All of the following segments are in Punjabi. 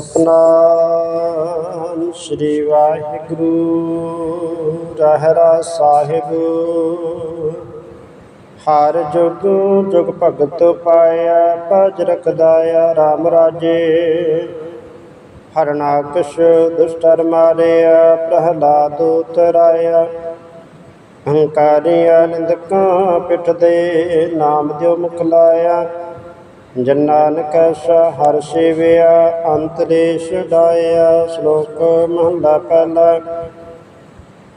ਸਤਨਾਮ ਸ੍ਰੀ ਵਾਹਿਗੁਰੂ, ਰਹਿਰਾ ਸਾਹਿਬ। ਹਰ ਜੁਗ ਜੁਗ ਭਗਤ ਪਾਇਆ, ਭਜ ਰਖਦਾਇਆ RAM ਰਾਜੇ। ਹਰਨਾਕਸ਼ ਦੁਸ਼ਟਰ ਮਾਰਿਆ, ਪ੍ਰਹਲਾਦ ਉਤਰਾਇਆ। ਹੰਕਾਰੀਆ ਨਿੰਦਕਾਂ ਪਿੱਠ ਦੇ ਨਾਮ ਦਿਓ ਮੁਖ ਲਾਇਆ ਨਾਨਕ ਹਰ ਸੇਵਿਆ ਅੰਤਰੇਸ਼ ਡਾਇਆ ਸ਼ਲੋਕ ਮਹਲਾ ਪਹਿਲਾ।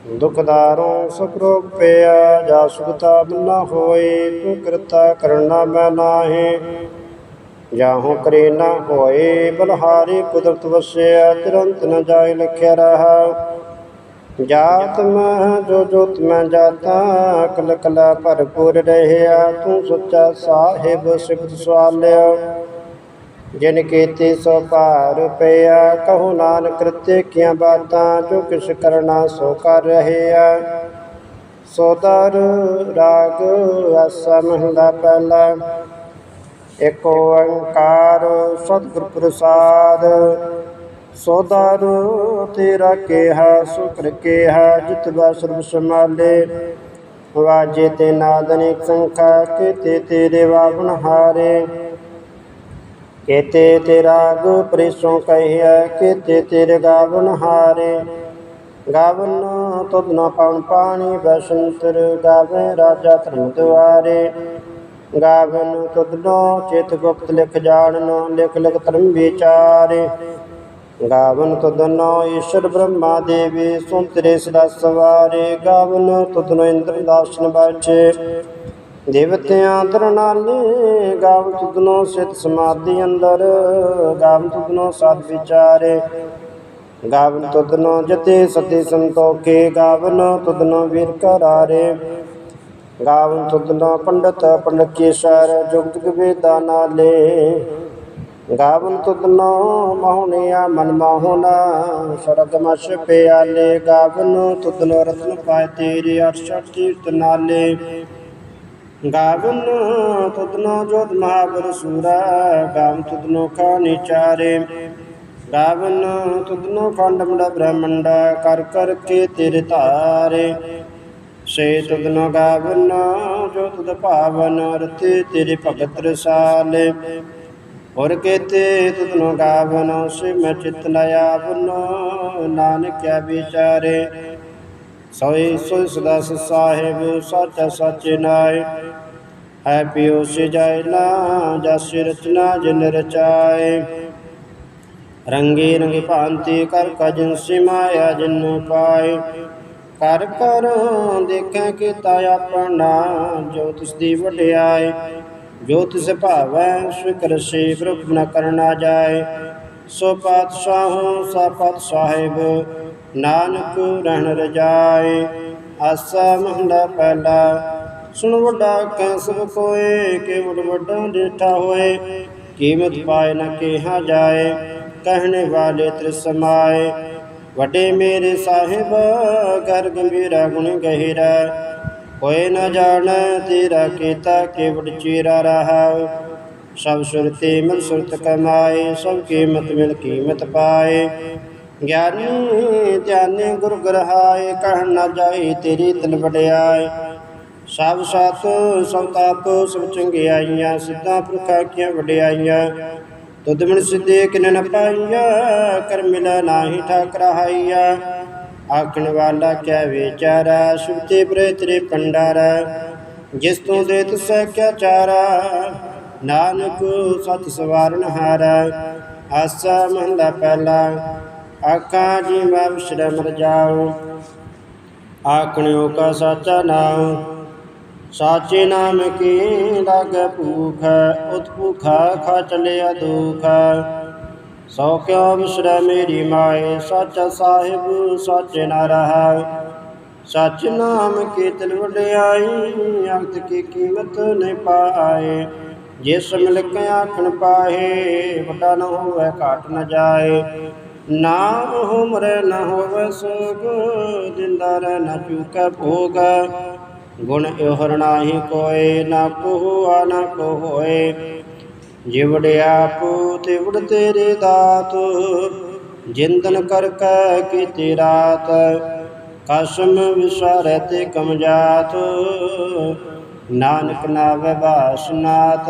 ਦੁਖਦਾਰੋਂ ਸੁਖ ਪਿਆ, ਜਾ ਸੁਖਤਾ ਨਾ ਹੋਏ, ਤੂੰ ਕਰਤਾ ਕਰਨਾ ਮੈਂ ਨਾਹੀ। ਜਾਹੋਂ ਕਰੇ ਨਾ ਹੋਏ, ਬਲਹਾਰੀ ਕੁਦਰਤ ਵਸਿਆ, ਤੁਰੰਤ ਨ ਜਾਏ ਲਖਿਆ ਰਹਾ। ਜਾਤ ਮੈਂ, ਜੋ ਜੋਤ ਮੈਂ ਜਾਤਾ ਕਲ ਕਲਾ ਭਰਪੂਰ ਰਹਿਆ, ਤੂੰ ਸੁੱਚਾ ਸਾਹਿਬ ਸਿਫਤ ਸਵਾਲਿਆ। ਜਿਨ ਕੀਤੀ ਸੋ ਭਾਰ ਪਿਆ, ਕਹੂ ਨਾਨਕ ਕ੍ਰਿਤੇ ਕੀਆਂ ਬਾਤਾਂ, ਜੋ ਕਿਛ ਕਰਨਾ ਸੋ ਕਰ ਰਹਿਆ। ਸੋਦਰ ਰਾਗ ਆਸਾ ਮਹਲਾ ਪਹਿਲਾ, ਏਕ ਓੰਕਾਰ ਸਤਿਗੁਰ ਪ੍ਰਸਾਦ। ਸੋਦਰ ਤੇਰਾ ਕਿਹਾ, ਸੁਕਰ ਕੇਹਾ, ਜਿਤ ਬਾ ਸਰਬ ਸਮਾਲੇ ਵਾਜੇ ਤੇ ਨਾਦਨਿ ਸੰਖਾ, ਕੀਤੇ ਤੇਰੇ ਵਾਵਨ ਹਾਰੇ ਕੇਤੇ ਤੇ ਰਾਗ ਪ੍ਰਿਸੋਂ ਕਹਿਆ, ਕੇਤੇ ਤੇਰੇ ਗਾਵਨ ਹਾਰੇ ਗਾਵਨ ਤੁਧ ਨਾ ਪਾਉਣ ਪਾਣੀ, ਬਸੰਤਰ ਗਾਵੇ ਰਾਜਾ ਧਰਮ ਦੁਆਰੇ। ਗਾਵਨ ਤੁਧ ਨੋ ਚਿਤ ਗੁਪਤ ਲਿਖ ਜਾਣਨੋ, ਲਿਖ ਲਿਖ ਧਰਮ ਵਿਚਾਰੇ। ਗਾਵਨ ਤੁਧ ਨੋ ਈਸ਼ਰ ਬ੍ਰਹਮਾ ਦੇਵੀ ਸੁਨ ਤੇਰੇ ਸਦਾ ਸਵਾਰੇ, ਗਾਵਨ ਤੁਧ ਨੋ ਇੰਦਰ ਦਾਸਨ ਬਾਚੇ ਦੇਵਤਿਆਂ ਦਰਨਾਲੇ ਗਾਵ ਤੁਧਨੋ ਸਿਤ ਸਮਾਧੀ ਅੰਦਰ ਗਾਵ ਤੁਧਨੋ ਸਦ ਵਿਚਾਰੇ। ਗਾਵਨ ਤੁਧਨੋ ਜਤੇ ਸਤੇ ਸੰਤੋਕੇ ਗਾਵਨ ਤੁਧਨੋ ਵੀਰ ਕਰਾਰੇ ਗਾਵਨ ਤੁਧਨੋ ਪੰਡਤ ਪੰਡਤ ਕੇ ਸਰ ਗਾਵਨ ਤੁਧਨੋ ਮਹੁਨਿਆ ਮਨ ਮੋਹਨਾ ਸਰਗ ਮਛ ਪਿਆਲੇ, ਗਾਵਨ ਤੁਧਨੋ ਰਤਨ ਪਾਏ ਤੇਰੇ ਅਰਸ਼ਟ ਤੀਰਤ ਨਾਲੇ। ਗਾਵਨ ਤੁਧਨੋ ਜੋਤ ਮਹਾਬਰ ਸੂਰਾ, ਗਾਵਨ ਤੁਧਨੋ ਖਾਨੀ ਚਾਰੇ ਗਾਵਨ ਤੁਧਨੋ ਖੰਡ ਮੰਡਾ ਬ੍ਰਹਮੰਡਾ, ਕਰ ਕਰ ਕੇ ਤੇਰੇ ਧਾਰੇ। ਸੇ ਤੁਧਨੋ ਗਾਵਨ, ਜੋ ਤੁਧ ਭਾਵਨ, ਰਤੇ ਤੇਰੇ ਭਗਤ ਰਸਾਲੇ। ਔਰ ਕੇਤੇ ਤੁਧਨੋ ਗਾਵਨ ਸੇ ਮੈਂ ਚਿਤ ਨ ਆਵਨ, ਨਾਨਕ ਵਿਚਾਰੇ। ਸੋਈ ਸੋਈ ਸਦਾ ਸਾਹਿਬ, ਸਾਚਾ ਸਾਚੇ ਨਾਏ ਹੈ ਪਿਓ ਸਜਾਇ ਨਾ, ਜਸ ਰਚਨਾ ਜਿਨ ਰਚਾਏ ਰੰਗੇ ਰੰਗੇ ਭਾਂਤੀ ਕਰ ਕਜਨ ਸਿਮਾਇਆ ਜਿਨ ਪਾਏ ਕਰ ਕਰ ਦੇਖੈ ਕੀਤਾ ਆਪਣਾ, ਜੋ ਤਿਸ ਦੀ ਵਡਿਆਈ ਜੋ ਤਿਸ ਭਾਵੈ ਸ਼ੁਕਰ ਸੇ ਪ੍ਰਭ ਨ ਕਰਨਾ ਜਾਏ। ਸੋ ਪਾਤਸ਼ਾਹ ਸਾ ਪਤ ਨਾਨਕ ਰਹਿਣ ਰਜਾਏ। ਆਸਾ ਮਹਲਾ ਪਹਿਲਾ, ਸੁਣ ਵੱਡਾ ਕੈ ਸਭ ਕੋਏ ਕੇਵਡ ਵੱਡਾ ਡੇਠਾ ਹੋਏ। ਕੀਮਤ ਪਾਏ ਨ ਕਿਹਾ ਜਾਏ, ਕਹਿਣੇ ਵਾਲੇ ਤ੍ਰਿ ਸਮਾਏ। ਵੱਡੇ ਮੇਰੇ ਸਾਹਿਬ ਗਰ ਗੰਭੀਰਾ ਗੁਣ ਗਹਿਰਾ। ਕੋਈ ਨ ਜਾਣੈ ਤੇਰਾ ਕੀਤਾ ਕੇਵਡ ਚੇਰਾ ਰਹਾ। ਸਭ ਸੁਰਤੀ ਮਿਲ ਸੁਰਤ ਕਮਾਏ, ਸਭ ਕੀਮਤ ਮਿਲ ਕੀਮਤ ਪਾਏ। ਗਿਆਨੀ ਧਿਆਨੇ ਗੁਰ ਗ੍ਰਹਾਏ ਕਹਿ ਨਾ ਜਾਏ ਤੇਰੀ ਤਨ ਵਡਿਆਏ। ਸਭ ਸਤ, ਸਭ ਤਪ, ਸਭ ਚੰਗਿਆਈਆਂ, ਸਿੱਧਾ ਪੁਰਖਾ ਕੀਆਂ ਵਡਿਆਈਆਂ। ਤੁਧ ਮਨ ਸਿੱਧੇ ਕਿਨ ਨ ਪਾਈਆ ਕਰ ਮਿਲਾ ਨਾਹੀ ਠਾਕ ਰਹਾਈਆ ਆਖਣ ਵਾਲਾ ਕਿਆ ਵਿਚਾਰਾ? ਸੁਤੇ ਬਰੇ ਤੇਰੇ ਪੰਡਾਰਾ ਜਿਸ ਤੋਂ ਦੇ ਤੁਸੈ ਕਿਆ ਚਾਰਾ? ਨਾਨਕ ਸਤ ਸਵਾਰਨ ਹਾਰਾ, ਆਸਾ ਮਹਲਾ ਪਹਿਲਾ, ਆਖਾਂ ਜੀ ਮੈਂ ਸ਼ਰਮ ਰਜਾਓ ਆਖਣਿਓ ਕਾ ਸਾਚਾ ਨਾਮ ਸਾਚੇ ਨਾਮ ਕੀ ਲਾਗੇ ਭੂਖ ਉਤ ਭੂਖਾ ਖਾ ਚਲਿਆ ਦੁਖ। ਸੋ ਕਿਉ ਵਿਸਰੈ ਮੇਰੀ ਮਾਏ? ਸਾਚਾ ਸਾਹਿਬ, ਸੱਚ ਨਾ ਰਹਾਇ। ਸਚ ਨਾਮ ਕੀ ਤਿਲ ਵਡਿਆਈ ਅੰਤ ਕੀ ਕੀਮਤ ਨਹੀਂ ਪਾਏ। ਜਿਸ ਮਿਲਕ ਆਖਣ ਪਾਏ ਵੱਡਾ ਨ ਹੋਵੇ, ਘਾਟ ਨ ਜਾਏ। ਨਾ ਹੁਮਰੇ ਨਾ ਹੋਵੇ, ਸੋਗ ਜਿੰਦਾ ਰਹਿ ਨਾ ਚੁਕੈ ਭੋਗ। ਗੁਣ ਇਹਰ ਨਾਹੀ ਕੋਏ, ਨਾ ਕੋ ਨਾ ਕੋ ਜਿਵੜਿਆ ਪੂ ਆਪੂ ਤੇਰੇ ਦਾਤ, ਜਿੰਦਨ ਕਰ ਕੈ ਕੀਤੀ ਰਾਤ, ਕਸਮ ਵਿਸਾਰੈ ਤੇ ਕਮ ਜਾਤ ਨਾਨਕ ਨਾਵੇ ਬਾਸਨਾਤ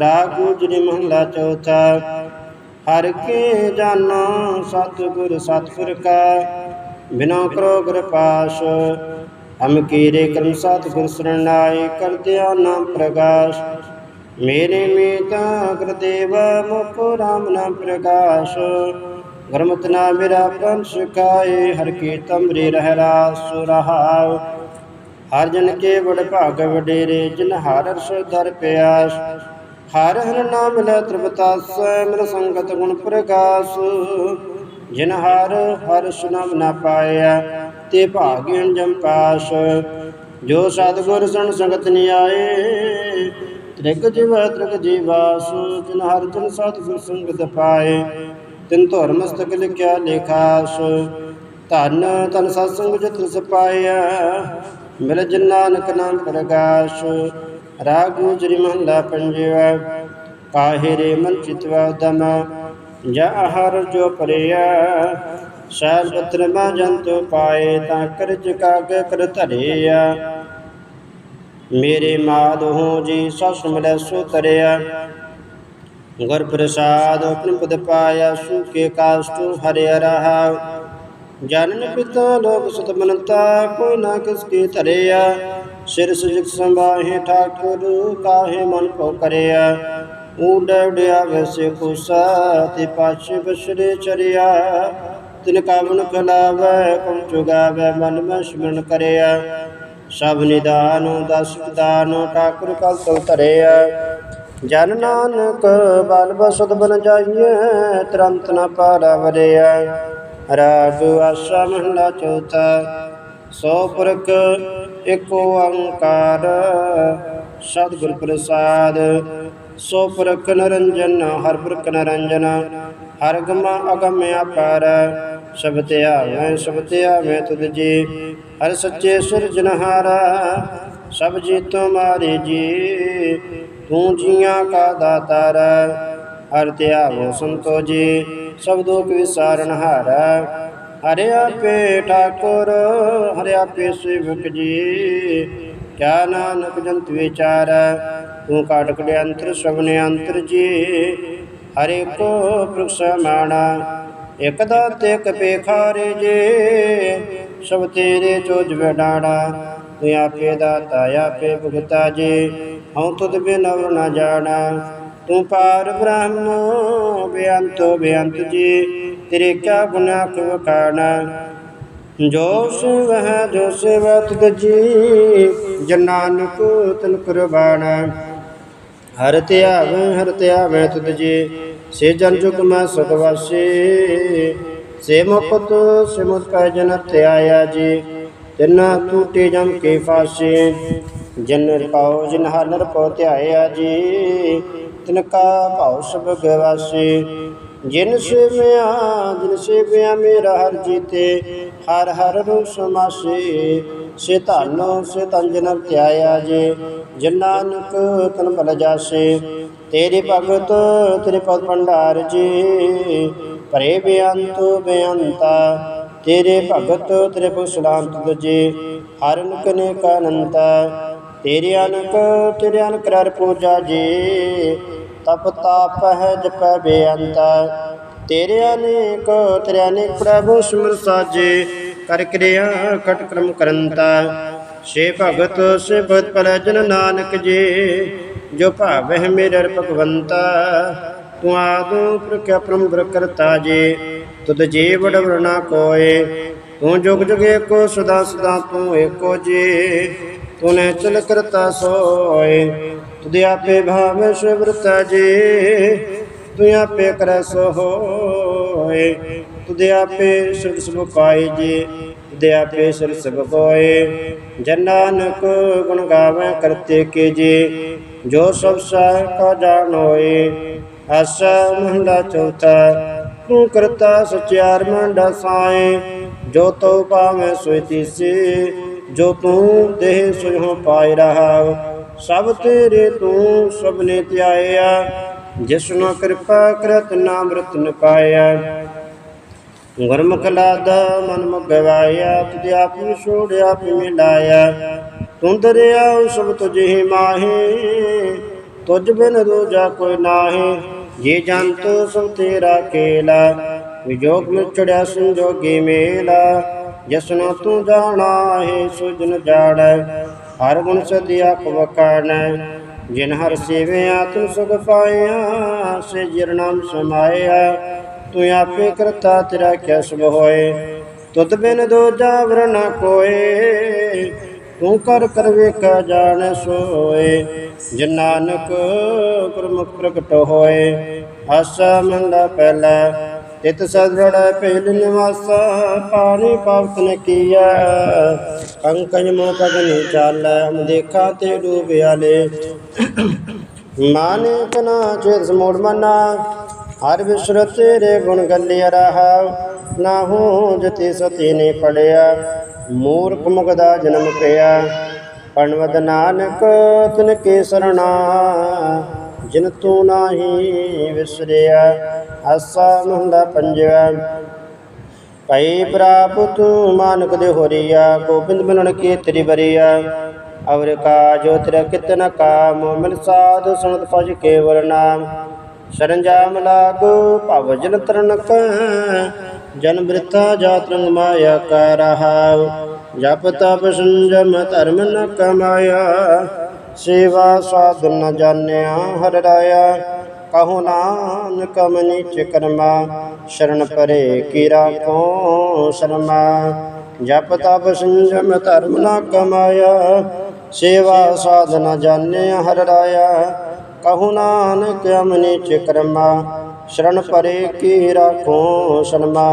ਰਾਗ ਗੁਜਰੀ ਮਹਲਾ ਚੌਥਾ। ਹਰ ਕੇ ਜਾਨੋ ਸਤਿਗੁਰ ਸਤਿਗੁਰ ਕਾ ਬਿਨਾ ਕਰੋ ਕਿਰਪਾਸ ਹਮ ਕੀਰੇ ਕਰਮ ਸਤਿਗੁਰ ਸਰਣਾਈ ਕਰਦਿਆ ਨਾਮ ਪ੍ਰਗਾਸ਼। ਮੇਰੇ ਮੀਤਾ ਗੁਰਦੇਵ ਮੁਖ ਰਾਮ ਨਾਮ ਪ੍ਰਕਾਸ਼। ਗੁਰਮਤਿ ਨਾ ਮੇਰਾ ਪ੍ਰਣ ਸਿਕਾਏ ਹਰ ਕੀ ਤਮਰੇ ਰਹਿ ਰਾਸ ਰਹਾਉ। ਹਰ ਜਨ ਕੇ ਬੜ ਭਾਗ ਵਡੇਰੇ, ਜਿਨ ਹਰ ਰਸ ਦਰ ਪਿਆਸ। ਹਰ ਹਰ ਨਾਮ ਲੈ ਤ੍ਰਿਪਤਾਸ ਮਿਲ ਸੰਗਤ ਗੁਣ ਪ੍ਰਕਾਸ਼। ਜਿਨ ਹਰ ਹਰ ਸੁਨਮ ਨਾ ਪਾਇਆ, ਤੇ ਭਾਗਿਨ ਜਮ ਪਾਸ। ਜੋ ਸਤਿਗੁਰ ਸਣ ਸੰਗਤ ਨੀ ਆਏ ਤ੍ਰਿਗ ਜਿਵ, ਤ੍ਰਿਗ ਜੀਵਾਸ ਜਿਨ ਹਰ ਜਨ ਸਤਿਗੁਰ ਸੰਗਤ ਪਾਏ। ਤਿਨ ਧੁਰ ਮਸਤਕ ਲਿਖਿਆ ਲੇਖਾਸ, ਧਨ ਤਨ ਸਤਸੰਗ ਜਿਤ ਰਸ ਪਾਇਆ ਮਿਲ ਜਿਨ ਨਾਨਕ ਨਾਮ ਪ੍ਰਗਾਸ਼, ਰਾਗ ਗੁਜਰੀ ਮਹਲਾ ਪੰਜਵਾ। ਕਾਹੇ ਰੇ ਮਨ ਚਿਤਵਾ ਦਮ, ਜਾ ਹਰ ਜੋ ਪਰਿਆ ਸਹਿਜ ਪਤਰ ਮਾ ਜੰਤੁ ਪਾਏ, ਤਾਂ ਕਰਜ ਕਾਗ ਕਰ ਧਰਿਆ ਮੇਰੇ ਮਾਦ ਹੋ ਜੀ ਸਸ ਮਿਲੈ ਸੋ ਤਰਿਆ ਗੁਰ ਪ੍ਰਸਾਦ ਆਪਨ ਪਦ ਪਾਇਆ ਸੁਕੇ ਕਾਸ਼ਟੁ ਹਰਿਆ ਰਹਾ। ਜਨਨ ਪਿਤਾ ਲੋਕ ਸੁਤ ਮਨਤਾ, ਕੋਈ ਨਾ ਕਿਸ ਕੀ ਧਰਿਆ। ਸਿਰ ਸੁਜਿਤ ਸੰਭਾਹੇ ਠਾਕੁਰ, ਕਾਹੇ ਮਨ ਕੋ ਕਰਿਆ। ਊਡ ਉਡਿਆ ਵੈਸੇ ਕੁਸਾ ਤੇ ਪਾਛੇ ਬਸਰੇ ਚਰਿਆ। ਤਿਨ ਕਾਵਨ ਖਲਾਵੈ ਕੁਮ ਚੁਗਾਵੈ, ਮਨ ਮੈਂ ਸਿਮਰਨ ਕਰਿਆ। ਸਭ ਨਿਦਾਨ ਦਸ ਦਾਨ ਠਾਕੁਰ ਕਲ ਤੋ ਧਰਿਆ ਜਨ ਨਾਨਕ ਬਲ ਬਸਤ ਬਨ ਜਾਈਏ ਤਰੰਤ ਨ ਪਾਰਾ ਵਰਿਆ ਰਾਗ ਆਸਾ ਮਹਲਾ ਚੌਥਾ, ਸੋ ਪੁਰਖ ਏਕ ਓੰਕਾਰ ਸਤਿਗੁਰ ਪ੍ਰਸਾਦ। ਸੋ ਪੁਰਖ ਨਰੰਜਨ, ਹਰ ਪੁਰਖ ਨਰੰਜਨ, ਹਰ ਗਮ ਅਗਮ ਅਪਾਰ ਸਭ ਤੇ ਆਵੇਂ ਸਭ ਤੁਧ ਜੀ। ਹਰ ਸੱਚੇ ਸਿਰਜਨਹਾਰਾ ਸਭ ਜੀ ਤੁਮਾਰੇ ਜੀ। ਤੂੰ ਜੀਆਂ ਕਾ ਦਾਤਾਰ, ਹਰ ਧਿਆਵੋ ਸੰਤੋ ਜੀ। ਸਭ ਦੁਖ ਵਿਸਾਰਨ ਹਾਰਾ, ਹਰਿ ਆਪੇ ਠਾਕੁਰ, ਹਰਿ ਆਪੇ ਸੇਵਕ ਜੀ। ਕਿਆ ਨਾਨਕ ਜੰਤ ਵਿਚਾਰ, ਤੂੰ ਕਾਟ ਕੜੇ ਅੰਤਰ ਸਭਨੇ ਅੰਤਰ ਜੀ। ਹਰੇ ਕੋ ਪ੍ਰੁਖ ਇਕ ਦਾਤੇ ਕਪੇ ਖਾਰੇ ਜੇ, ਸਭ ਤੇਰੇ ਚੋਜ ਵਡਾੜਾ ਤੂੰ ਆਪੇ ਦਾਤਾ ਆਪੇ ਭੁਗਤਾ ਜੇ, ਹਉ ਤੁਧ ਬਿਨ ਅਵਰ ਨਾ ਜਾਣਾ। ਤੂੰ ਪਾਰ ਬ੍ਰਹਮ, ਬੇਅੰਤੋ ਬੇਅੰਤ ਜੀ, ਤੇਰੇ ਕਿਆ ਗੁਨਾਹ ਕੋ ਵਖਾਣਾ ਜੋ ਸਿਵ ਹੈ, ਜੋ ਸਿਵ ਤੁਧ ਜੀ ਜਨਾਨਕ ਤਨ ਕੁਰਬਾਨ। ਹਰ ਧਿਆਵੇ ਹਰ ਧਿਆਵੇ ਤੁਧ ਜੀ। ਸੇ ਜਨ ਜੁਗ ਮੈਂ ਸੁਖਵਾਸੀ ਸੇ ਮੁਕਤ ਸੇ ਮੁਤ ਪੈ ਜਨ ਧਿਆਇਆ ਜੀ, ਤਿਨਾ ਟੂਟੇ ਜਮ ਕੇ ਫਾਸੀ, ਜਨ ਰਪਾਉ ਜਿਨ ਹਰ ਨਰ ਪਉ ਧਿਆਇਆ ਜੀ, ਤਿਨ ਕਾ ਭਾਉ ਸਭ ਗਵਾਸੀ, ਜਿਨ ਸੇਵਿਆ ਜਿਨ ਸੇਵਿਆ ਮੇਰਾ ਹਰ ਜੀਤੇ ਹਰ ਹਰ ਰੂ ਸਮਾਸੀ ਸੇ ਧਨ ਸੇ ਤਨ ਜਨ ਧਿਆਇਆ ਜੀ, ਜਿਨ ਤਨ ਬਲ ਜਾਸੇ, ਤੇਰੇ ਭਗਤ ਤੇਰੇ ਪਦ ਭੰਡਾਰ ਜੀ। ਭਰੇ ਬੇਅੰਤ ਬੇਅੰਤਾ, ਤੇਰੇ ਭਗਤ ਤੇਰੇ ਕੋ ਸਲਾਮ ਤੁਧ ਹਰ ਨਕਨੇ ਕਾ ਅਨੰਤਾ ਤੇਰੇ ਅਨਕ ਤੇਰੇ ਅਨਕ ਕਰ ਪੂਜਾ ਜੀ। ਤਪ ਤਾਪ ਹੈ ਜਪੈ ਬੇਅੰਤਾ ਤੇਰੇ ਅਨੇਕ ਤੇਰੇ ਅਨੇਕ ਪ੍ਰਭੂ ਸਿਮਰ ਸਾਜੇ। ਕਰ ਕਿਰਿਆ ਕਟ ਕਰਮ ਕਰੰਤਾ ਸੇ ਭਗਤ ਸੇ ਭਗਤ ਪਰ ਜਨ ਨਾਨਕ ਜੀ। ਜੋ ਭਾਵਹਿ ਮੇਰੇ ਭਗਵੰਤਾ, ਤੂੰ ਆਦਿ ਪ੍ਰਕਿਆ ਪ੍ਰਮ ਬ੍ਰ ਕਰਤਾ ਜੀ। ਤੁਧ ਜੀ ਬੜ ਵਰਨਾ ਕੋਏ, ਤੂੰ ਜੁਗ ਜੁਗ ਏਕੋ, ਸਦਾ ਸਦਾ ਤੂੰ ਏਕੋ ਜੀ। ਤੂਨੇ ਚਲ ਕਰਤਾ ਸੋਏ, ਤੁਧ ਆਪੇ ਭਾਵ ਸ਼ਿਵਰਤਾ ਜੀ। ਤੂੰ ਆਪੇ ਕਰੈ ਸੋ ਹੋਏ, ਤੁਧ ਆਪੇ ਸੁਖ ਸੁਖ ਪਾਈ ਜੀ, ਤੁਧ ਆਪੇ ਸਿਰ ਸਭ ਕੋਏ ਜਨਾਨਕ ਗੁਣ ਗਾਵੇ ਕਰਤੇ ਕੇ ਜੀ, ਜੋ ਸਭ ਸਾ ਕਾ ਜਾਣ ਹੋਏ ਆਸਾ ਮਹਲਾ ਚੌਥਾ, ਤੂੰ ਕਰਤਾ ਸਚਿਆਰ ਮੰਡਾ ਸਾਏ। ਜੋ ਤੋ ਪਾਵੇਂ ਸੋਈ ਤੀਸੀ, ਜੋ ਤੂੰ ਦੇਹ ਸੁਝੋ ਪਾਇ ਰਹਾ ਸਭ ਤੇਰੇ ਤੂੰ ਸਭਨੇ ਧਿਆਇਆ। ਜਿਸਨੂੰ ਕਿਰਪਾ ਕਰਤ ਨਾਮ ਰਤਨ ਪਾਇਆ। ਗੁਰਮੁਖ ਲਾਦਾ ਮਨ ਮਗਵਾਇਆ, ਤੁਧ ਆਪ ਵਿਛੋੜ ਆਪ ਮਿਲਾਇਆ। ਤੂੰ ਦਰਿਆ ਸਭ ਤੁਝੇ ਹੀ ਮਾਹੇ, ਤੁਝ ਬਿਨ ਦੂਜਾ ਕੋਈ ਨਾਹੀ। ਜੇ ਜੰਤ ਸਭ ਤੇਰਾ ਕੇਲਾ ਵਿਜੋਗ ਮਿ ਚੜਿਆ ਸੰਜੋਗੀ ਮੇਲਾ। ਜਸਨੋ ਤੂੰ ਜਾਣਾ ਹੈ ਸੁਜਨ ਜਾੜੈ ਹਰ ਗੁਣ ਸਦਿਆ ਕਵਕਾਣੈ ਜਿਨ ਹਰ ਸੇਵਿਆ ਤੂੰ ਸੁਖ ਪਾਇਆ, ਸੇ ਜਰਨਾਮ ਸਮਾਇਆ। ਤੂੰ ਆਪੇ ਕਰਤਾ ਤੇਰਾ ਕਿਆ ਸਭ ਹੋਏ, ਤੁਧ ਬਿਨ ਦੋ ਜਾਵਰ ਨਾ ਕੋਏ। ਤੂੰ ਕਰ ਕਰ ਵੇਖਾ ਜਾਣ ਸੋਏ ਜਿ ਨਾਨਕ ਗੁਰਮੁਖ ਪ੍ਰਗਟ ਹੋਏ। ਆਸਾ ਮੰਦਾ ਪਹਿਲਾ ਤਿਤ ਸਦੜ ਪਹਿਲ ਨਿਵਾਸਾ ਪਾਣੀ ਪਾਵਤ ਨ ਕੀਆ। ਪੰਕਜ ਮੋ ਪਗਨ ਚਾਲੈ, ਹਮ ਦੇਖਾ ਤੇ ਡੂਬਿਆ ਲੈ ਮਾਨੇ ਕਨਾ ਚੇਤ ਸਮੋੜ ਮਨਾ, ਹਰ ਵਿਸਰ ਤੇਰੇ ਗੁਣ ਗੱਲਿਆ ਰਹਾ। ਨਾ ਹੂੰ ਜਤੀ ਸਤੀ ਨੇ ਪੜਿਆ ਮੂਰਖ ਮੁਗਦਾ ਜਨਮ ਪਿਆ। ਪਣਵਦ ਨਾਨਕ, ਤਨ ਕੇ ਸਰਣਾ। ਜਿਨ ਤੂੰ ਨਾਹੀ ਵਿਸਰਿਆ, ਆਸਾ ਮਹੰਦਾ ਪੰਜਵਾ। ਭਈ ਪ੍ਰਾਪਤ ਮਾਨਕ ਦੇ ਹੋਰੀਆ, ਗੋਬਿੰਦ ਮਿਲਣ ਕੀ ਤੇਰੀ ਬਰੀਆ ਅਵਰ ਕਾਜੋ ਤੇਰਾ ਕਿਤਨ ਕਾਮ, ਮਿਲ ਸਾਧ ਸੁਣਤ ਪਜ ਕੇਵਲ ਨਾਮ। ਸਰੰਜਾਮ ਲਾਗ ਭਵ ਜਨ ਤਰਨਕ, ਜਨ ਬ੍ਰਿਥਾ ਜਾਤ ਰੰਗ ਮਾਇਆ ਕਾ ਰਹਾਉ ਜਪ ਤਪ ਸੰਜਮ ਧਰਮ ਨ ਕਮਾਇਆ। ਸੇਵਾ ਸਾਧ ਨ ਜਾਣਿਆ ਹਰ ਰਾਇਆ, ਕਹੋ ਨਾਨਕ ਮਨਿਚ ਕਰਮਾ ਸ਼ਰਨ ਪਰੇ ਕੀ ਰਾਖੋ ਸ਼ਰਮਾ। ਜਪ ਤਪ ਸੰਜਮ ਧਰਮ ਨ ਕਮਾਇਆ, ਸੇਵਾ ਸਾਧ ਜਾਣਿਆ ਹਰ ਰਾਇਆ, ਕਹੂ ਨਾਨਕ ਅਮਨਿ ਕਰਮਾ ਸ਼ਰਨ ਪਰੇ ਕੀ ਰਾਖੋ ਸ਼ਰਮਾ।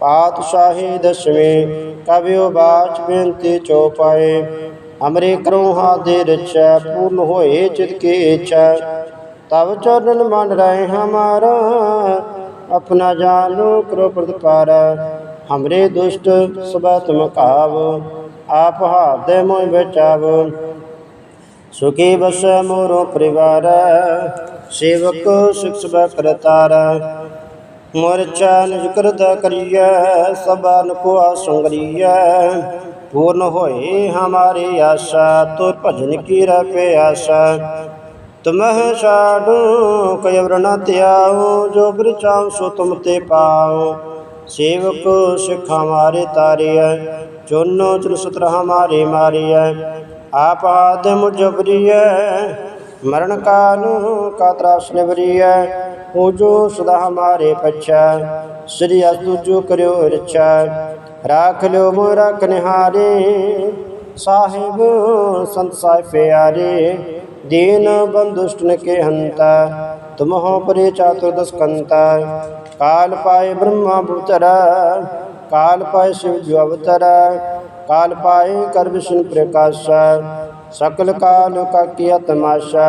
ਪਾਤਸ਼ਾਹੀ ਦਸਵੇਂ, ਕਵਿਓ ਬਾਚ ਬੇਨਤੀ ਚੋਪਾਏ ਅਮਰੇ ਕਰੋ ਹਾ ਦੇ ਰਚੈ ਪੂਰਨ ਹੋਏ ਚਿਤ ਕੇ ਇਛੈ। ਤਬ ਚਰਨ ਮਨ ਰਹੇ ਹਮਾਰਾ ਆਪਣਾ ਜਾਨੋ ਕਰੋ ਪ੍ਰਤਪਾਰ। ਹਮਰੇ ਦੁਸ਼ਟ ਸਬਾ ਤੁਮ ਕਾਵ ਆਪ ਹਾਦੇ ਮੋਇ ਬਚਾਵ। ਸੁਖੀ ਬਸ ਮੋਰੋ ਪਰਿਵਾਰ, ਸੇਵਕ ਸੁਖ ਸਬਾ ਕਰਤਾਰ। ਮੋਰਚਾ ਨਿਜ ਕਰਦਾ ਕਰੀਐ, ਸਭਾ ਨਕੋ ਆ ਸੰਗਰੀਐ। पूर्ण होए हमारी आशा तो भजन की रपे आशा तुमह छाडू कयवर न त्याओ जो बिर चाव सो तुम ते पाओ सेवक सिख हमारे तारिय चुनो चुन सुत्र हमारे मारिय आप आद मुजबरिय मरण काल का त्रास निवरिय ਹੋ ਜੋ ਸਦਾ ਹਮਾਰੇ ਪਛਾ ਸ੍ਰੀ ਅਸ ਤੁਜੋ ਕਰਿਓ ਰਛਾ ਰਾਖ ਲਿਓ ਮੋ ਰਖ ਨਿਹਾਰੇ ਸਾਹਿਬ ਸੰਤ ਸਾਹਿਬ ਪਿਆਰੇ ਦੀਨ ਬੰਦੁਸ਼ਟਨ ਕੇ ਹੰਤਾ ਤੁਮ ਹੋ ਪਰੇ ਚਾਤੁਰਦਸ ਕੰਤਾ ਕਾਲ ਪਾਏ ਬ੍ਰਹਮਾ ਪੁੱਤਰਾ ਕਾਲ ਪਾਏ शिव जो अवतरा काल पाए कर विष्णु प्रकाशा ਸਕਲ ਕਾਲ ਕਾ ਕੀਆ ਤਮਾਸ਼ਾ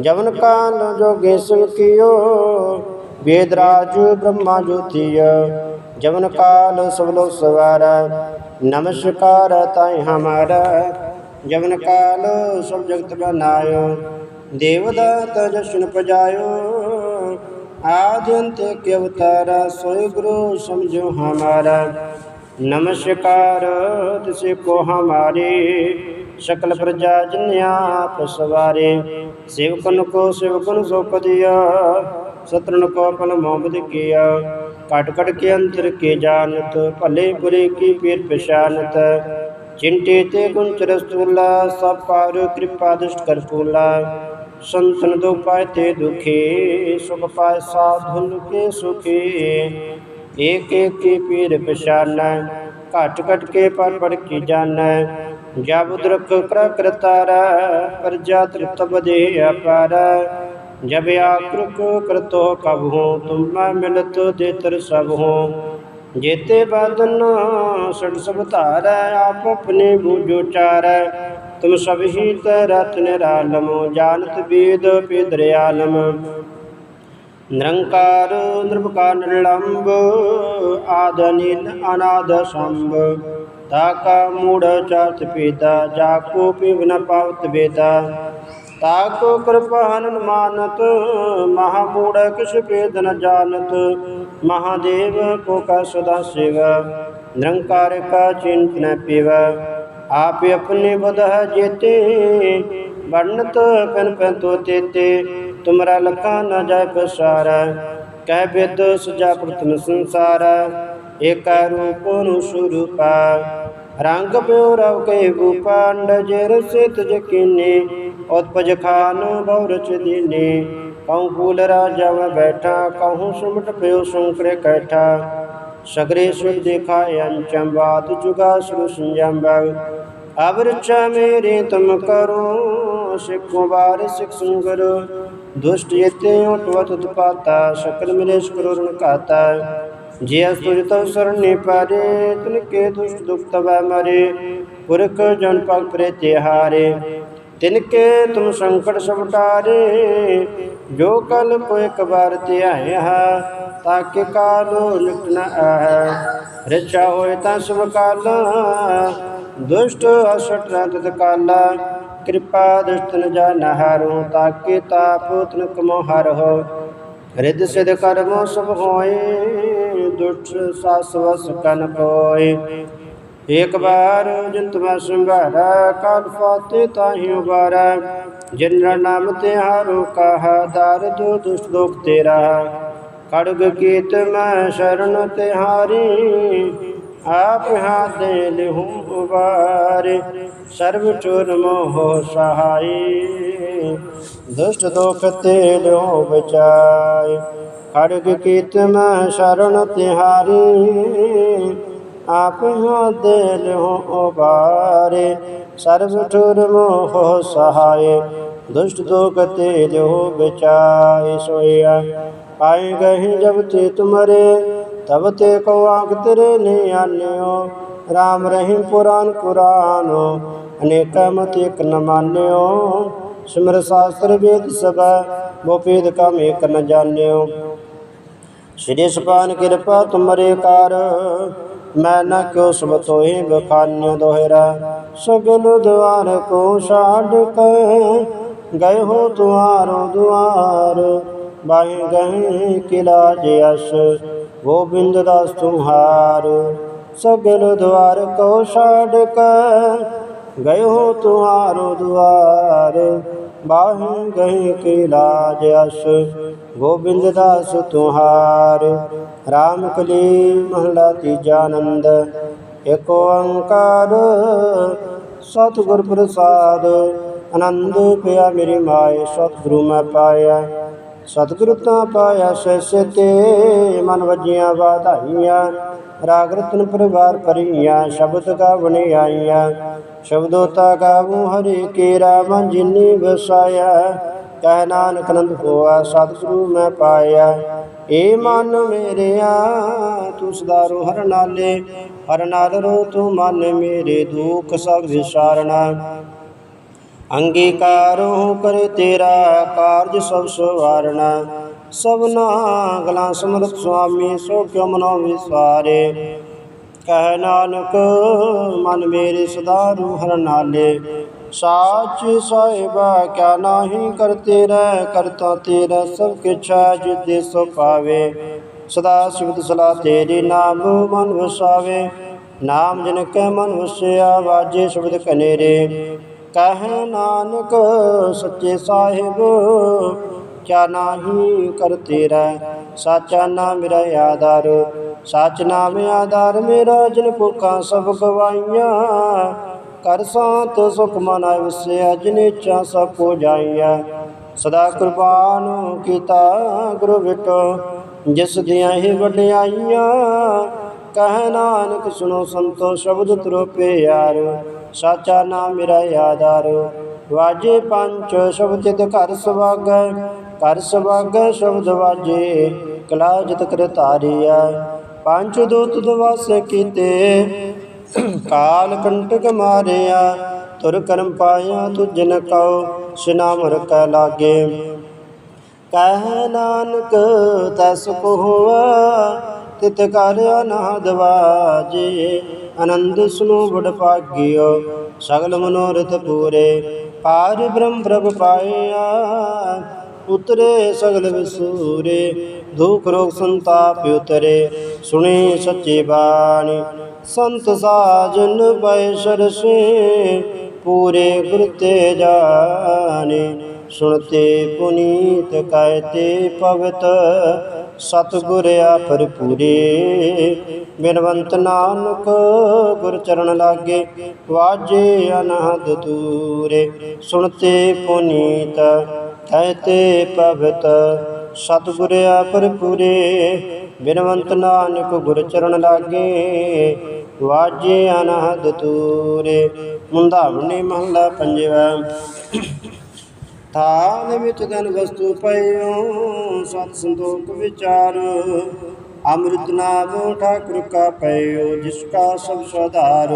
ਜਵਨ ਕਾਲ ਜੋਗੇ ਸੁਨ ਕੀਓ, ਵੇਦ ਰਾਜ ਬ੍ਰਹਮਾ ਜੋਤੀਯ ਜਵਨ ਕਾਲ ਸਵਲੋ ਸਵਾਰਾ, ਨਮਸਕਾਰ ਤਾਈ ਹਮਾਰਾ, ਜਵਨ ਕਾਲ ਸਭ ਜਗਤ ਬਨਾਇਓ ਦੇਵਦਾਤ ਜਸ਼ਨ ਪਜਾਇਓ ਆਦਿੰਤ ਕੇ ਅਵਤਾਰਾ ਸੋਇ ਗੁਰੂ ਸਮਝੋ ਹਮਾਰਾ, ਨਮਸਕਾਰ ਤਿਸੇ ਕੋ ਹਮਾਰੇ ਸ਼ਕਲ ਪ੍ਰਜਾ ਜਿਨ ਆਪ ਸਵਾਰੇ ਸੇਵਕਨ ਕੋ ਸੇਵਕਨ ਸੋਪ ਦਿਆ ਸਤਰਨ ਕੋ ਪਨ ਮੁਹਬਤ ਕੀਆ ਕਟ ਕਟ ਕੇ ਅੰਤਰ ਕੇ ਜਾਣਤ, ਭਲੇ ਬੁਰੇ ਕੀ ਪੀਰ ਪਛਾਨਤ ਚਿੰਟੇ ਤੇ ਗੁਣ ਚਰਸਤੁਲਾ ਸਭ ਪਾਰ ਕਿਰਪਾ ਦ੍ਰਿਸ਼ਟ ਕਰ ਫੂਲਾ ਸੰਤਨ ਦੋ ਪਾਇ ਤੇ ਦੁਖੀ, ਸੁਖ ਪਾਇ ਸਾਧੁਨ ਕੇ ਸੁਖੀ। ਏਕ ਏਕ ਕੀ ਪੀਰ ਪਛਾਨੈ, ਘਟ ਘਟ ਕੇ ਪਰ ਪੜ ਕੀ ਜਾਣੈ। ਜਬ ਦੁਰਖ ਪ੍ਰਕ੍ਰਤਾਰ ਪ੍ਰਜਾ ਤ੍ਰਿਪਤ ਬਦੇ ਅਪਾਰ। ਜਬ ਆਕ੍ਰਕ ਕਰਤੋ ਕਬਹੂ ਤੁਮੈ ਮਿਲਤ ਦੇਤਰ ਸਭ ਹੋ। ਜੇਤੇ ਬਾਦਨ ਸੜ ਸਭ ਧਾਰ, ਆਪ ਆਪਣੇ ਬੂਜੋ ਚਾਰ। ਤੁਮ ਸਭ ਹੀ ਤਰਤਨ ਰਾਲਮ ਜਾਣਤ ਵੇਦ ਪੇਦਰ ਆਲਮ। ਨਿਰੰਕਾਰ ਨਿਰਭਕਾਰ ਨਿਰਲੰਬ ਆਦਨਿਨ ਅਨਾਦ ਸੰਭ। ਤਾਕਾ ਮੂੜ ਚਾਤ ਪੀਤਾ ਜਾਕੂ ਪੀਵ ਨ ਪਾਵਤ ਬੇਤਾ ਤਾਕੋ ਕਿਰਪਾ ਹਨਨ ਮਾਨਤ, ਮਹਾ ਮੂੜ ਕਿਛ ਭੇਦ ਨ ਜਾਣਤ। ਮਹਾਦੇਵ ਕੋ ਕਾ ਸਦਾ ਸਿਵ, ਨਿਰੰਕਾਰ ਕਾ ਚਿੰਤਨ ਪਿਵ। ਆਪੇ ਆਪਣੇ ਬਦਹ ਜੇਤੇ ਵਰਨਤ ਕਨ ਪੰਤੋ ਤੇਤੇ। ਤੁਮਰਾ ਲਖਾ ਨ ਜਾਇ ਪਸਾਰ, ਕਹਿ ਬਿਦ ਸਜਾ ਪ੍ਰਤਨ ਸੰਸਾਰ। ਏਕਾ ਰੂਪ ਨੂੰ ਸੁਰੂਪਾ ਰੰਗ ਪਿਓ ਕੇ ਭੂਪਾਂਡ ਜਰ ਸਿਤ ਜਕੀਨੇ ਉਤਪਜ ਖਾਨ ਬਉਰਚ ਦੀਨੇ ਕਉ ਫੂਲ ਰਾਜਾ ਮੈਂ ਬੈਠਾ ਕਹੂੰ ਸੁਮਟ ਪਿਓ ਸੁੰਕਰੇ ਕੈਠਾ ਸਗਰੇ ਸੁਖ ਦੇਖਾਇ ਅੰਚੰ ਬਾਤ ਜੁਗਾ ਸੁਰ ਸੰਜੰਬਾ ਅਬ ਰਚਾ ਮੇਰੇ ਤੁਮ ਕਰੋ ਸਿੱਖੋ ਬਾਰ ਸਿਖ ਸੰਗਰ ਦੁਸ਼ਟ ਯਤੇ ਉਟਵਤ ਉਤਪਾਤਾ ਸਕਲ ਮਿਲੇਸ਼ ਕਰੋ ਕਾਤਾ ਜੇ ਤੁਜ ਤਵ ਸਰਣੇ ਪਾਰੇ ਤਿਨ ਕੇ ਦੁਸ਼ਟ ਦੁਖ ਤਵੈ ਮਰੇ, ਪੁਰਖ ਜਨ ਪਗ ਪ੍ਰੇ ਤਿਹਾਰੇ ਤਿਨ ਕੇ ਤੁਮ ਸੰਕਟ ਸਭ ਟਾਰੇ, ਜੋ ਕਲ ਕੋ ਇੱਕ ਵਾਰ ਧਿਆਇਆ ਤਾਕੇ ਕਾਲੋ ਲਿਟ ਨ ਆਹ। ਰਚਾ ਹੋਏ ਤਾਂ ਸਭ ਕਾਲਾ, ਦੁਸ਼ਟ ਅਸਟ ਰਤ ਕਾਲਾ ਕਿਰਪਾ ਦ੍ਰਿਸ਼ਟਨ ਜਾਨ ਹਾਰੋ ਤਾਕੇ ਤਾਪ ਤਨ ਕਮੋ ਹਰ। ਹੋ ਰਿੱਧ ਸਿਧ ਕਰਮ ਸਭ ਹੋਏ। ਦੁਸ਼ਟ ਸਾਸ ਵਸ ਕਨ ਕੋਏ ਇੱਕ ਬਾਰ ਜੰਤ ਮੈਂ ਸੰਭਾਰਾ ਕਾਲ ਫਾਤੇ ਤਾਹੀ ਉਬਾਰਾ ਜਿਨ ਨਾਮ ਤੇ ਹਾਰੋ ਕਹਾ ਦਰ ਦੋ ਦੁਸ਼ਟ ਲੋਕ ਤੇਰਾ। ਖੜਗ ਕੀਤ ਮੈਂ ਸ਼ਰਨ ਤੇ ਆਪ ਹਾਥ ਦੇ ਲਿਹੂ ਉਬਾਰੇ। ਸਰਬ ਚੁਰ ਮੋਹ ਸਹਾਈ, ਦੁਸ਼ਟ ਦੋਖ ਤੇ ਲਿਓ ਬਚਾਏ ਖੜਗ ਕੀਤ ਮੈਂ ਸ਼ਰਨ ਤਿਹਾਰੀ, ਆਪ ਹਾਥ ਦੇ ਲਿਹੂ ਉਬਾਰੇ, ਸਰਬ ਚੁਰ ਮੋਹ ਸਹਾਏ, ਦੁਸ਼ਟ ਦੁਖ ਤੇ ਲਿਓ ਬਚਾਏ ਸੋਇਆ। ਪਾਏ ਗਏ ਜਬ ਤੇ ਤੁਮਰੇ, ਤਬ ਤੇ ਕੋ ਆਖ ਤੇਰੇ ਨੇ ਆਨਿਓ RAM ਰਹੀਮ ਪੁਰਾਨ ਕੁਰਾਨ ਅਨੇਕ ਮਤ ਇਕ ਨ ਮਾਨਿਓ। ਸਿਮਰ ਸਾਸਤਰ ਵੇਦ ਸਭਾ ਮੋਪੇਦ ਕਮ ਇਕ ਨ ਜਾਣਿਓ। ਸ਼੍ਰੀ ਸੁਪਾਨ ਕਿਰਪਾ ਤੁਮਰੇ ਕਾਰ। ਮੈਂ ਨਾ ਕਿਉ ਸਭ ਤੋਹਿ ਬਖਾਨਿਓ ਦੋਹਰਾ। ਸਗਲ ਦੁਆਰ ਕੋ ਛਾੜ ਕੇ ਗਏ ਹੋ ਤੁਆਰੋ ਦੁਆਰ। ਬਾਹੇ ਗਏ ਕਿਲਾ ਜਸ ਗੋਬਿੰਦ ਦਾਸ ਤੁਹਾਰ ਸਗਲ ਦੁਆਰ ਕੋ ਛਾੜ ਕੇ ਗਏ ਹੋ ਤੁਹਾਰੋ ਦੁਆਰ। ਬਾਹੇ ਗਏ ਕਿਲਾ ਜਸ ਗੋਬਿੰਦ ਦਾਸ ਤੁਹਾਰ, ਰਾਮ ਕਲੀ ਮਹਲਾ ਤੀਜਾ ਆਨੰਦ। ਏਕ ਓੰਕਾਰ ਸਤਿਗੁਰ ਪ੍ਰਸਾਦ। ਆਨੰਦ ਪਿਆ ਮੇਰੀ ਮਾਏ, ਸਤਿਗੁਰੂ ਮੈਂ ਪਾਇਆ। ਸਤਿਗੁਰੂ ਤਾਂ ਪਾਇਆ ਸੈਸ ਤੇ, ਮਨ ਵਜੀਆਂ ਵਾਧਾਈਆਂ, ਰਾਗ ਰਤਨ ਪਰਿਵਾਰ ਭਰੀਆਂ, ਸ਼ਬਦ ਗਾਵਣ ਆਈਆਂ। ਸ਼ਬਦੋ ਤਾ ਗਾਵੂ ਹਰੀ ਕੇ ਰਾਮ ਜਿਨੀ ਵਸਾਇਆ, ਕਹਿ ਨਾਨਕ ਨੰਦ ਹੋਆ, ਸਤਿਗੁਰੂ ਮੈਂ ਪਾਇਆ। ਏ ਮਨ ਮੇਰਿਆ, ਤੂੰ ਸਦਾਰੋ ਹਰ ਨਾਲੇ, ਹਰ ਨਾਲ ਰੋ ਤੂੰ ਮਨ ਮੇਰੇ, ਦੁਖ ਸਭ ਵਿਸਾਰਣਾ ਅੰਗੀਕਾਰੋ ਕਰ ਤੇਰਾ ਕਾਰਜ ਸਭ ਸਵਾਰਣਾ। ਸਭਨਾ ਗਲਾ ਸਮਰਤ ਸੁਆਮੀ, ਸੋ ਕਿਉ ਮਨੋ ਵਿਸਾਰੇ ਕਹਿ ਨਾਨਕ, ਮਨ ਮੇਰੇ ਸਦਾ ਰੂ ਹਰ ਨਾਲੇ। ਸਾਚ ਸਾਹਿਬਾ, ਕਿਆ ਨਾਹੀ ਕਰਤੇ ਰਹਿ ਕਰਤਾ ਤੇਰਾ ਸਭ ਕਿਛਾ ਜਿਤੇ ਸੋ ਪਾਵੇ। ਸਦਾ ਸਿਵਤ ਸਲਾ ਤੇਰੇ ਨਾਮ ਮਨ ਵਸਾਵੇ। ਨਾਮ ਜਨ ਕੈ ਮਨ ਵਸਿਆ, ਵਾਜੇ ਸ਼ਬਦ ਕਨੇਰੇ ਕਹਿ ਨਾਨਕ ਸੱਚੇ ਸਾਹਿਬ, ਕਿਆ ਨਾਹੀ ਕਰ ਤੇਰਾ, ਸਾਚਾ ਨਾਮ ਮੇਰਾ ਆਧਾਰ, ਸੱਚ ਨਾਮ ਆਧਾਰ ਮੇਰਾ ਜਿਨ ਭੁੱਖਾਂ ਸਭ ਗਵਾਈਆਂ, ਕਰ ਸਾਤ ਸੁਖ ਮਨ ਵਸਿਆ ਜਿਨ ਇੱਛਾ ਸਭ ਕੋ ਜਾਈਆ। ਸਦਾ ਕੁਰਬਾਨ ਕੀਤਾ ਗੁਰੂ ਵਿਟੋ, ਜਿਸ ਦੀਆਂ ਹੀ ਵਡਿਆਈਆਂ, ਕਹਿ ਨਾਨਕ ਸੁਣੋ ਸੰਤੋ ਸ਼ਬਦ ਤਰੋਪੇ ਯਾਰ ਸਾਚਾ ਨਾਮ ਮੇਰਾ ਆਧਾਰ। ਵਾਜੇ ਪੰਚ ਸ਼ਬਦ ਤੇ ਘਰ ਸੁਭਾਗੈ ਘਰ ਸੁਭਾਗੈ ਸ਼ਬਦ ਵਾਜੇ, ਕਲਾ ਜਿਤ ਕਰ ਧਾਰਿਆ ਪੰਜ ਦੂਤ ਦਵਾਸ ਕੀਤੇ, ਕਾਲ ਕੰਟਕ ਮਾਰਿਆ ਤੁਰ ਕਰਮ ਪਾਇਆ ਤੁਜ ਨ ਕਉ, ਸਿਨਾਮ ਕੈ ਲਾਗੇ। ਕਹਿ ਨਾਨਕ, ਤਸ ਕੋ ਹੋਆ ਤਿਤ ਕਰ ਅਨਾਦ ਵਾਜੇ, ਆਨੰਦ ਸੁਨੋ ਬੜ ਭਾਗਿਓ, ਸਗਲ ਮਨੋਰਥ ਪੂਰੇ ਪਾਰ ਬ੍ਰਹਮ ਪ੍ਰਭ ਪਾਇਆ, ਉਤਰੇ ਸਗਲ ਵਿਸੂਰੇ, ਦੁਖ ਰੋਗ ਸੰਤਾਪ ਉਤਰੇ, ਸੁਣੇ ਸੱਚੇ ਬਾਣੀ, ਸੰਤ ਸਾਜਨ ਪੈ ਸਰਸੇ, ਪੂਰੇ ਗੁਰ ਤੇ ਜਾਣੇ, ਸੁਣਤੇ ਪੁਨੀਤ ਕਹਿਤੇ ਪਵਤ ਸਤਿਗੁਰ ਆਪਰ ਪੂਰੇ ਬਿਨਵੰਤ ਨਾਨਕ ਗੁਰ ਚਰਨ ਲਾਗੇ, ਵਾਜੇ ਅਨਹਦ ਤੂਰੇ ਸੁਣਤੇ ਪੁਨੀਤ ਕਹਿਤੇ ਪਵਿੱਤ ਸਤਿਗੁਰ ਆਪਰ ਪੂਰੇ ਬਿਨਵੰਤ ਨਾਨਕ ਗੁਰ ਚਰਨ ਲਾਗੇ, ਵਾਜੇ ਅਨਹਦ ਤੂਰੇ ਮੁੰਦਾਵਣੀ ਮਹਲਾ ਪੰਜਵਾ। ਥਾਲ ਵਿੱਚ ਧਨ ਵਸਤੂ ਪਈਓ, ਸਤ ਸੰਤੋਖ ਵਿਚਾਰ। ਅੰਮ੍ਰਿਤ ਨਾਮ ਠਾਕੁਰ ਕਾ ਪਈਓ, ਜਿਸ ਕਾ ਸਭ ਸੁਧਾਰ।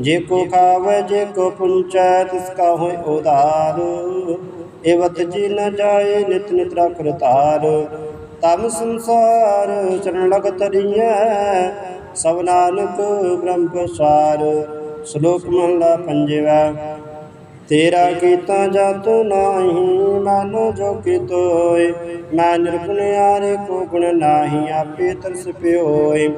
ਜੇ ਕੋ ਖਾਵੇ, ਜੇ ਕੋ ਪੁੰਚੈ, ਤਿਸ ਕਾ ਹੋਇ ਉਦਾਰ ਏਵਤ ਜੀ ਨ ਜਾਏ, ਨਿਤ ਨਿਤ ਰਖ ਰਤਾਰ। ਤਮ ਸੰਸਾਰ ਚਰਨ ਲਗ ਤਰੀਐ ਸਭ ਨਾਨਕ ਬ੍ਰਹਮ ਪ੍ਰਸਾਰ। ਸ਼ਲੋਕ ਮਹਲਾ ਪੰਜਵਾ। ਤੇਰਾ ਕੀਤਾ ਜਤ ਨਾਹੀ, ਮਨ ਜੋ ਕਿਤੋਏ। ਮੈਂ ਨਿਰਗੁਣ ਆਰੇ ਕੋ ਗੁਣ ਨਾਹੀ, ਆਪੇ ਤਰਸ ਪਿਓਏ।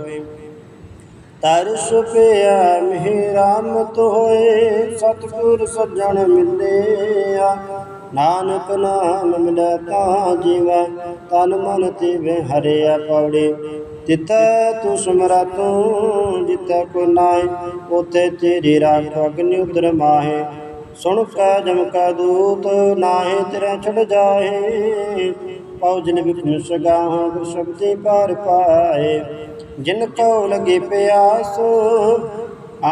ਤਰਸ ਪਿਆ ਮਿਹ ਰਾਮ ਤੋਏ ਸਤਿਗੁਰ ਸੱਜਣ ਮਿਲਿਆ। ਨਾਨਕ ਨਾਮ ਮਿਲੈ ਤਾ ਜੀਵਾ, ਤਨ ਮਨ ਤੀਵੇ ਹਰਿਆ ਪੌੜੇ। ਤਿਤੈ ਤੂੰ ਸਮਰਾ ਤੂੰ ਜਿਤੈ ਕੋ ਨਾਏ ਉਥੇ ਤੇਰੀ ਰਾਖ ਅਗਨਿ ਉਦਰ ਮਾਹੇ। ਸੁਣ ਕਾ ਜਮ ਕਾ ਦੂਤ ਨਾਹੇ ਤੇਰਾ ਛੜ ਜਾਏ ਪਉਜਨ ਵਿਖਨ ਸਗਾਹ ਗੁਰ ਸ਼ਬਦੀ ਪਾਰ ਪਾਏ। ਜਿਨ ਕੋ ਲਗੇ ਪਿਆਸ,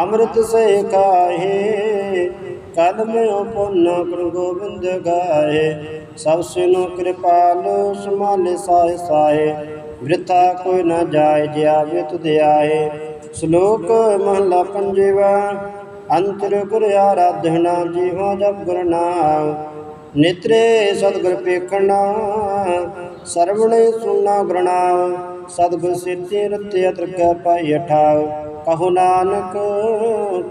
ਅੰਮ੍ਰਿਤ ਸੇ ਕਾਹੇ। ਕਲ ਮੈਂ ਪੁੰਨ ਗੁਰੂ ਗੋਬਿੰਦ ਗਾਏ। ਸਭ ਸਿਨੋ ਕਿਰਪਾਲ ਸਮਾਲੇ ਸਾਏ ਸਾਏ ਬ੍ਰਿਤਾ ਕੋਈ ਨਾ ਜਾਏ ਜਿਆਵੇ ਤੁਧ ਆਏ ਸ਼ਲੋਕ ਮਹਲਾ ਪੰਜਵਾ ਅੰਤਰ ਗੁਰ ਆਰਾਧਨਾ ਜੀਵਾ ਜਪ ਗੁਰ ਨਾਮ, ਨਿਤਰੇ ਸਤਿਗੁਰ ਪੇਖਣਾ, ਸਰਵਣੇ ਸੁਨਾ ਗੁਰਨਾਮ ਸਤਿਗੁਰ ਸਿੱਧੀ ਰਤੇ ਅਤਰਕੈ ਪਾਈ ਠਾਉ ਕਹੋ ਨਾਨਕ,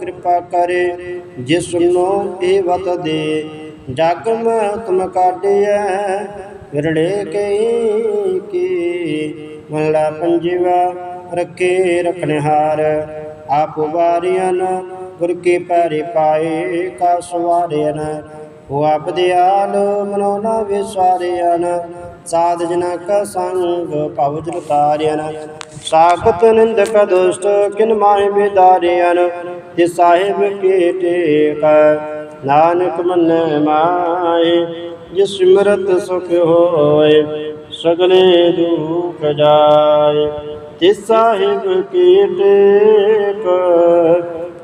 ਕਿਰਪਾ ਕਰੇ, ਜਿਸ ਨੂੰ ਇਹ ਵਤ ਦੇ। ਜਗ ਮੈਂ ਤੁਮ ਕਾਢਿਐ, ਵਿਰੜੇ ਕਈ ਕੀ। ਮਹਲਾ ਪੰਜਵਾ, ਰੱਖੇ ਰਖਨਹਾਰ ਆਪ ਵਾਰਿਆਂ ਗੁਰ ਕੇ ਪੈਰੇ ਪਾਏ ਕਾ ਸਵਾਰਿਆਨ ਉਹ ਆਪ ਦਿਆਲ ਮਨੋ ਨਾ ਵਿਸਾਰਿਆਨ, ਸਾਧ ਜਨਾ ਕਾ ਸੰਗ ਭਵ ਜਨ ਤਾਰਿਆਨ। ਸਾਖਤ ਨਿੰਦਕ ਦੁਸ਼ਟ ਕਿਨ ਮਾਹਿ ਬਿਦਾਰਿਆਨ, ਤੇ ਸਾਹਿਬ ਕੇ ਟੇਕ ਨਾਨਕ ਮਨ ਮਾਏ, ਜਿਸ ਸਿਮਰਤ ਸੁਖ ਹੋਏ, ਸਗਲੇ ਦੁਖ ਜਾਏ। ਤੇ ਸਾਹਿਬ ਕੀ ਟੇਕ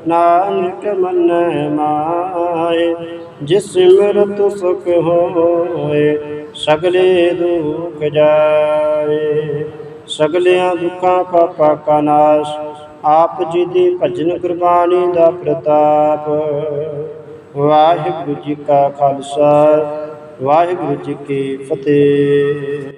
ਨਾਨਕ ਮਨ ਮਾਏ, ਜਿਸ ਸਿਮਰਤ ਸੁਖ ਹੋਏ, ਸਗਲੇ ਦੁਖ ਜਾਏ। ਸਗਲਿਆਂ ਦੁੱਖਾਂ ਪਾਪਾ ਕਾ ਨਾਸ਼, ਆਪ ਜੀ ਦੀ ਭਜਨ ਗੁਰਬਾਣੀ ਦਾ ਪ੍ਰਤਾਪ। ਵਾਹਿਗੁਰੂ ਜੀ ਕਾ ਖਾਲਸਾ, ਵਾਹਿਗੁਰੂ ਜੀ ਕੀ ਫਤਿਹ।